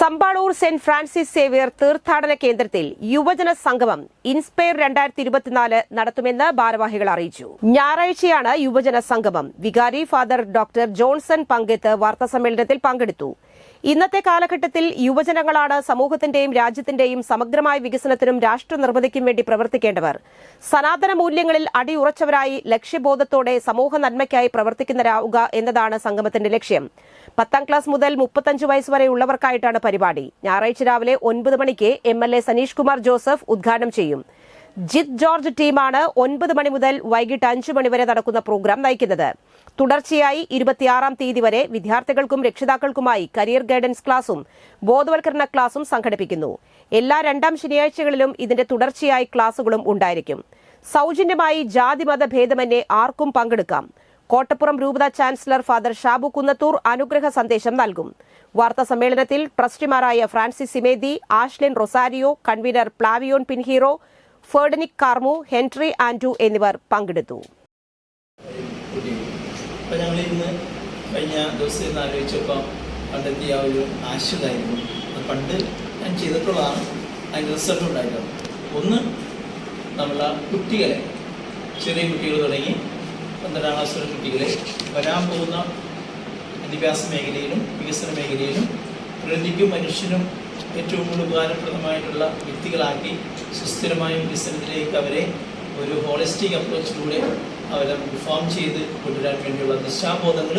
കമ്പാളൂർ saint Francis Xavier തീർത്ഥാടന കേന്ദ്രത്തിൽ യുവജന സംഗമം ഇൻസ്പയർ രണ്ടായിരത്തി ഇരുപത്തിനാല് നടത്തുമെന്ന് ഭാരവാഹികൾ അറിയിച്ചു. ഞായറാഴ്ചയാണ് യുവജന സംഗമം. വികാരി ഫാദർ ഡോക്ടർ ജോൺസൺ പങ്കെത്ത് വാർത്താസമ്മേളനത്തിൽ പങ്കെടുത്തു. ഇന്നത്തെ കാലഘട്ടത്തിൽ യുവജനങ്ങളാണ് സമൂഹത്തിന്റെയും രാജ്യത്തിന്റെയും സമഗ്രമായ വികസനത്തിനും രാഷ്ട്ര നിർമ്മിതിക്കും വേണ്ടി പ്രവർത്തിക്കേണ്ടവർ. സനാതന മൂല്യങ്ങളിൽ അടിയുറച്ചവരായി ലക്ഷ്യബോധത്തോടെ സമൂഹ നന്മയ്ക്കായി പ്രവർത്തിക്കുന്നവരാവുക എന്നതാണ് സംഗമത്തിന്റെ ലക്ഷ്യം. പത്താം ക്ലാസ് മുതൽ മുപ്പത്തഞ്ച് വയസ്സ് വരെ ഉള്ളവർക്കായിട്ടാണ് പരിപാടി. ഞായറാഴ്ച രാവിലെ ഒൻപത് മണിക്ക് M L A Saneesh Kumar Joseph ഉദ്ഘാടനം ചെയ്യും. ജിത് ജോർജ് ടീമാണ് ഒൻപത് മണി മുതൽ വൈകിട്ട് അഞ്ചു മണിവരെ നടക്കുന്ന പ്രോഗ്രാം നയിക്കുന്നത്. തുടർച്ചയായി ഇരുപത്തിയാറാം തീയതി വരെ വിദ്യാർത്ഥികൾക്കും രക്ഷിതാക്കൾക്കുമായി കരിയർ ഗൈഡൻസ് ക്ലാസും ബോധവൽക്കരണ ക്ലാസും സംഘടിപ്പിക്കുന്നു. എല്ലാ രണ്ടാം ശനിയാഴ്ചകളിലും ഇതിന്റെ തുടർച്ചയായി ക്ലാസുകളും ഉണ്ടായിരിക്കും. സൗജന്യമായി ജാതിമത ഭേദമന്യേ ആർക്കും പങ്കെടുക്കാം. കോട്ടപ്പുറം രൂപത ചാൻസലർ ഫാദർ ഷാബു കുന്നത്തൂർ അനുഗ്രഹ സന്ദേശം നൽകും. വാർത്താ സമ്മേളനത്തിൽ ട്രസ്റ്റിമാരായ ഫ്രാൻസിസ് സിമേദി ആഷ്ലിൻ റൊസാരിയോ കൺവീനർ പ്ലാവിയോൺ പിൻഹീറോ ഫെർഡനിക് കാർമു ഹെൻറി ആൻഡു എന്നിവർ പങ്കെടുത്തു. കഴിഞ്ഞ ദിവസം ഇന്ന് ആലോചിച്ചപ്പോൾ കണ്ടെത്തിയ ഒരു ആശയമായിരുന്നു. അത് പണ്ട് ഞാൻ ചെയ്തിട്ടുള്ളതാണ്. അതിന്റെ റിസൾട്ട് ഉണ്ടായിട്ടുണ്ട് ഒന്ന് നമ്മളെ കുട്ടികളെ ചെറിയ കുട്ടികൾ തുടങ്ങി പന്ത്രണ്ടാം ക്ലാസ് വരെ കുട്ടികളെ വരാൻ പോകുന്ന വിദ്യാഭ്യാസ മേഖലയിലും വികസന മേഖലയിലും പ്രകൃതിക്കും മനുഷ്യനും ഏറ്റവും കൂടുതൽ ഉപകാരപ്രദമായിട്ടുള്ള വ്യക്തികളാക്കി സുസ്ഥിരമായ വികസനത്തിലേക്ക് അവരെ ഒരു ഹോളിസ്റ്റിക് അപ്രോച്ചിലൂടെ അവരെ റിഫോം ചെയ്ത് കൊണ്ടുവരാൻ വേണ്ടിയുള്ള ദിശാബോധങ്ങൾ